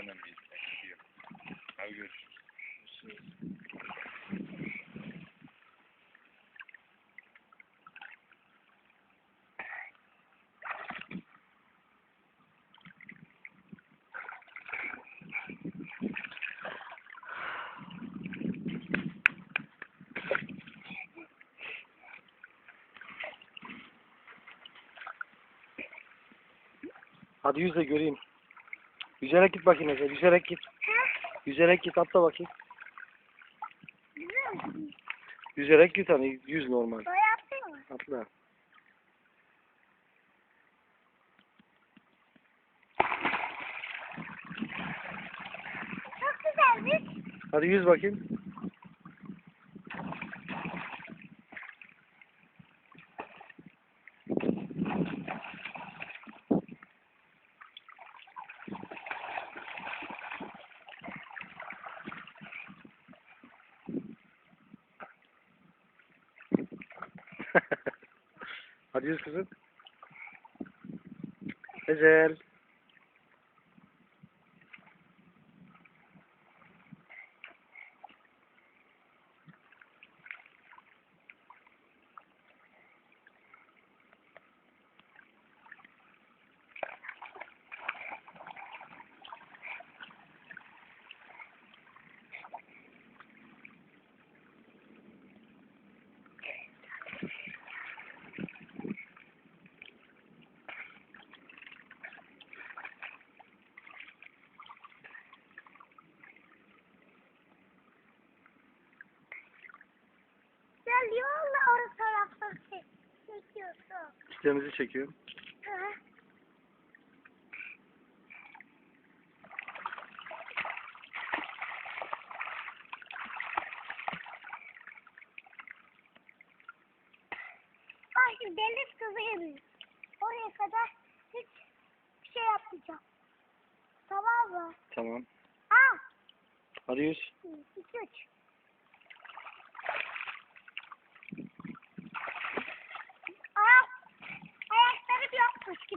benden bir yok. Abi görüşürüz. Hadi yüzle göreyim. Yüzerek git bakayım Efe. Yüzerek git. Yüzerek git atla bakayım. Yüzerek git hani yüz normal. Atla. Çok güzelmiş. Hadi yüz bakayım. Hadi yüz kızım. Ezel. Çekiyorum. Hı. Ay deniz kızı gibi. Oraya kadar hiç bir şey yapmayacağım. Tamam mı? Tamam. Yüz. Bir, iki, üç.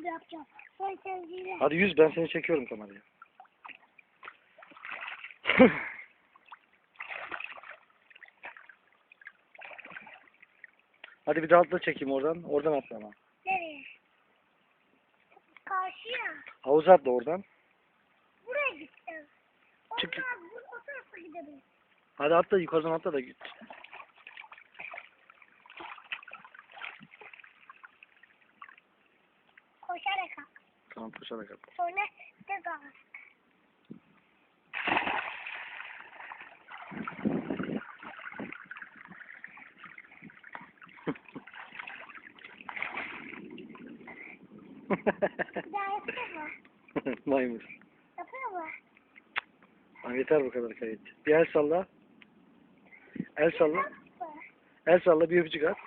Gibi yapacağım. Böyle sevgiyle. Hadi yüz ben seni çekiyorum kameraya. Hadi bir daha atla çekeyim oradan. Oradan atla ama. Nereye? Karşıya. Havuza atla oradan. Buraya gittim. Çık. Bu, o tarafa gidebilir. Hadi atla yukarıdan atla da git. Koşarak at. Tamam koşarak atla. Sonra de. Bir daha yapıyor mu? Yeter bu kadar kayıt. Bir el salla. El salla. El salla bir öpücük at.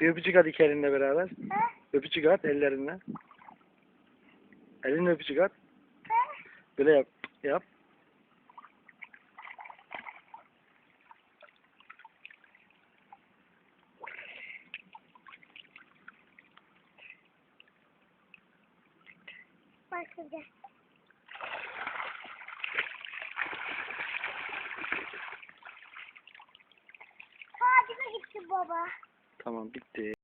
Bir öpücük at iki elinle beraber. Ha? Öpücük at ellerinle. Elinle öpücük at. Ha? Böyle yap. Yap. Başlayacağız. Hadi gitti baba. Tamam bitti.